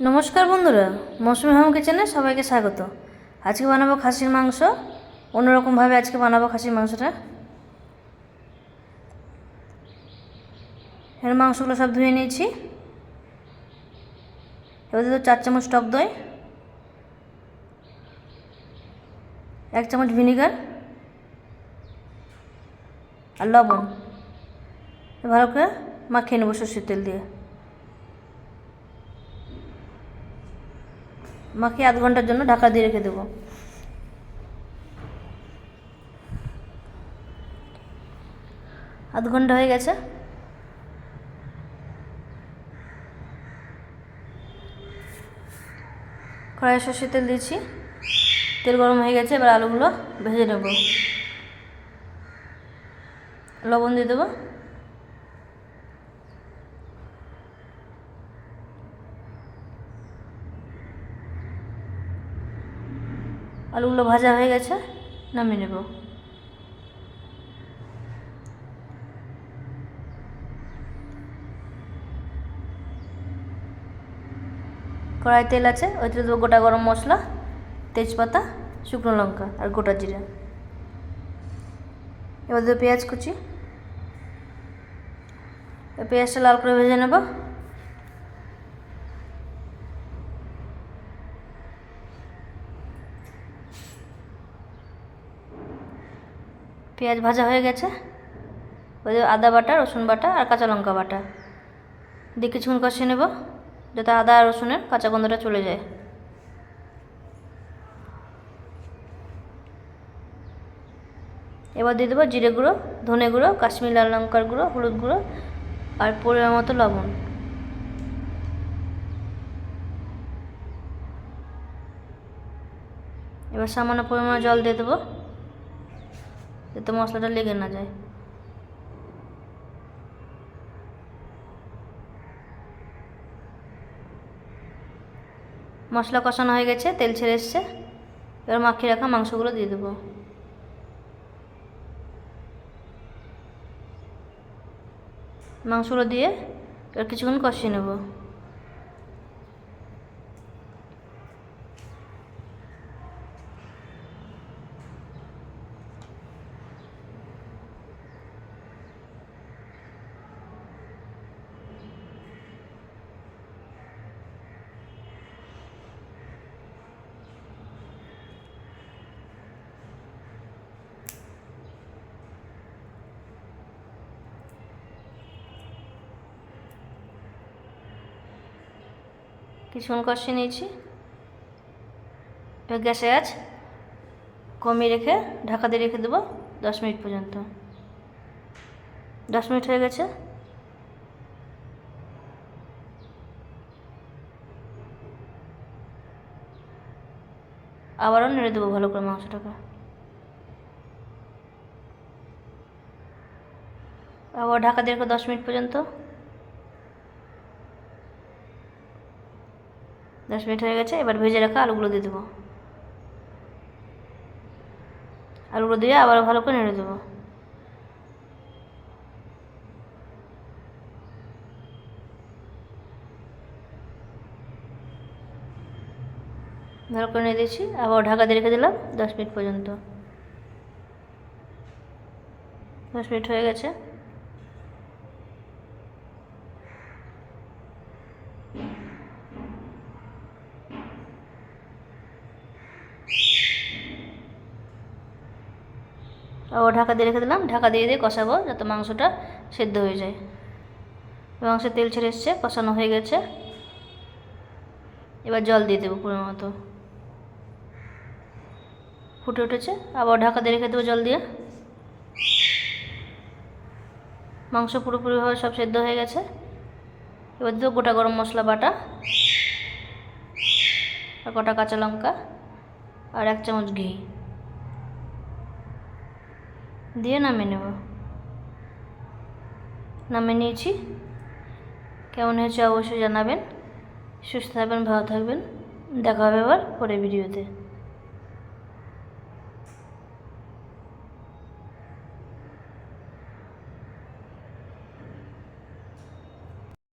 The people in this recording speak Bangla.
নমস্কার বন্ধুরা, মৌসুমি হোম কিচেনে সবাইকে স্বাগত। আজকে বানাবো খাসির মাংস। অন্যরকমভাবে আজকে বানাবো খাসির মাংসটা। এর মাংসগুলো সব ধুয়ে নিয়েছি। এবার তো চার চামচ টক দই, এক চামচ ভিনিগার আর লবণ। ভালো করে মাখিয়ে নেব সর্ষের তেল দিয়ে। মাখিয়ে আধ ঘণ্টার জন্য ঢাকা দিয়ে রেখে দেবো। আধ ঘণ্টা হয়ে গেছে। কড়াই সর্ষের তেল দিয়েছি। তেল গরম হয়ে গেছে, এবার আলুগুলো ভেজে নেব। লবণ দিয়ে দেবো। আলুগুলো ভাজা হয়ে গেছে, নামিয়ে নেব। কড়াই তেল আছে ওইতে দেবো গোটা গরম মশলা, তেজপাতা, শুকনো লঙ্কা আর গোটা জিরা। এবার দেবো পেঁয়াজ কুচি। পেঁয়াজটা লাল করে ভেজে নেব। পেঁয়াজ ভাজা হয়ে গেছে। ওই আদা বাটা, রসুন বাটা আর কাঁচা লঙ্কা বাটা। দিয়ে কিছুক্ষণ কষিয়ে নেব, যাতে আদা আর রসুনের কাঁচা গন্ধটা চলে যায়। এবার দিয়ে দেবো জিরে গুঁড়ো, ধনে গুঁড়ো, কাশ্মীর লাল লঙ্কার গুঁড়ো, হলুদ গুঁড়ো আর পরিমাণ মতো লবণ। এবার সামান্য পরিমাণে জল দিয়ে দেবো। যাতে মশলাটা লেগে না যায়। মশলা কষানো হয়ে গেছে, তেল ছেড়ে এসছে। এবার মাখিয়ে রাখা মাংসগুলো দিয়ে দেবো। মাংসগুলো দিয়ে এবার কিছুক্ষণ কষিয়ে নেব। কিছুক্ষণ কষিয়ে নিয়েছি। এবার গ্যাসে আজ কমিয়ে রেখে ঢাকা দিয়ে রেখে দেবো দশ মিনিট পর্যন্ত। দশ মিনিট হয়ে গেছে। আবারও নেড়ে দেবো ভালো করে মাংসটাকে। আবার ঢাকা দিয়ে দশ মিনিট পর্যন্ত দশ মিনিট হয়ে গেছে, এবার ভেজে রাখা আলুগুলো দিয়ে দেবো। আলুগুলো দিয়ে আবার ভালো করে নেড়ে দেবো। ভালো করে নিয়ে দিয়েছি, আবার ঢাকা দিয়ে রেখে দিলাম দশ মিনিট পর্যন্ত। দশ মিনিট হয়ে গেছে। ও ঢাকা দিয়ে রেখে দিলাম। ঢাকা দিয়ে দিয়ে কষাবো যাতে মাংসটা সেদ্ধ হয়ে যায়। মাংসের তেল ছেড়ে এসছে, কষানো হয়ে গেছে। এবার জল দিয়ে দেবো পুরো মতো। ফুটে উঠেছে। আবার ঢাকা দিয়ে রেখে দেবো জল দিয়ে। মাংস পুরোপুরিভাবে সব সেদ্ধ হয়ে গেছে। এবার দেবো গোটা গরম মশলা বাটা আর কটা কাঁচা লঙ্কা আর এক চামচ ঘি। দিয়ে নামিয়ে নেব নামিয়ে নিয়েছি কেমন হয়েছে অবশ্যই জানাবেন সুস্থ থাকবেন ভালো থাকবেন দেখা হবে আবার পরে ভিডিওতে